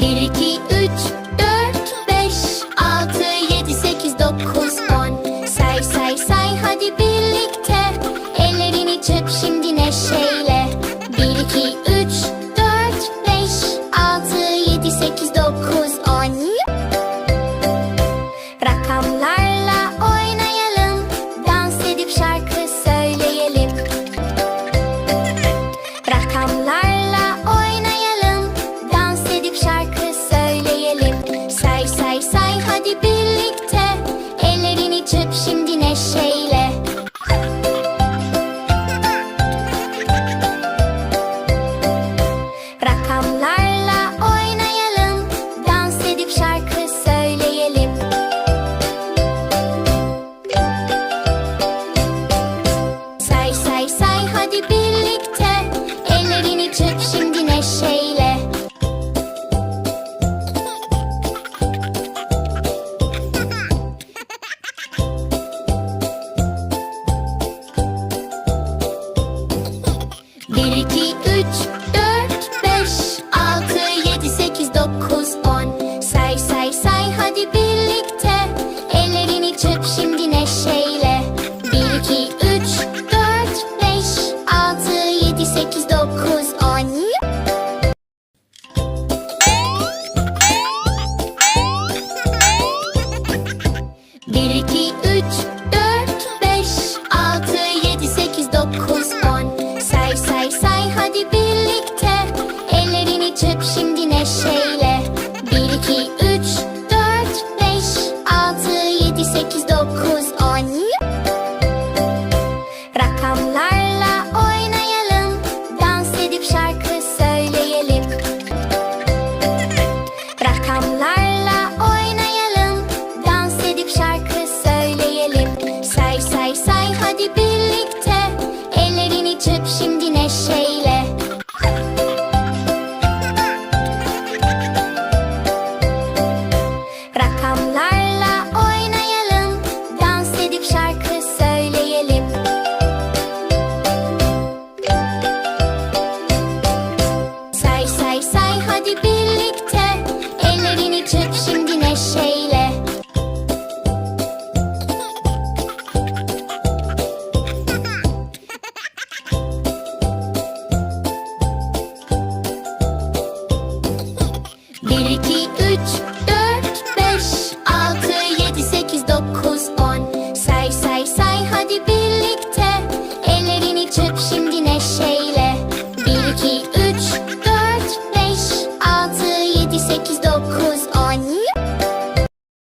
Bir, iki, üç, dört, beş, altı, yedi, sekiz, dokuz, on. Say say say hadi birlikte. Ellerini çırp şimdi neşeyle. Bir, iki, üç, dört, beş, altı, yedi, sekiz, say hadi birlikte. Ellerini çırp şimdi neşeyle. Bir iki üç dört beş altı yedi sekiz dokuz on. Bir iki üç dört beş altı yedi sekiz dokuz on. Say say say hadi birlikte. hadi birlikte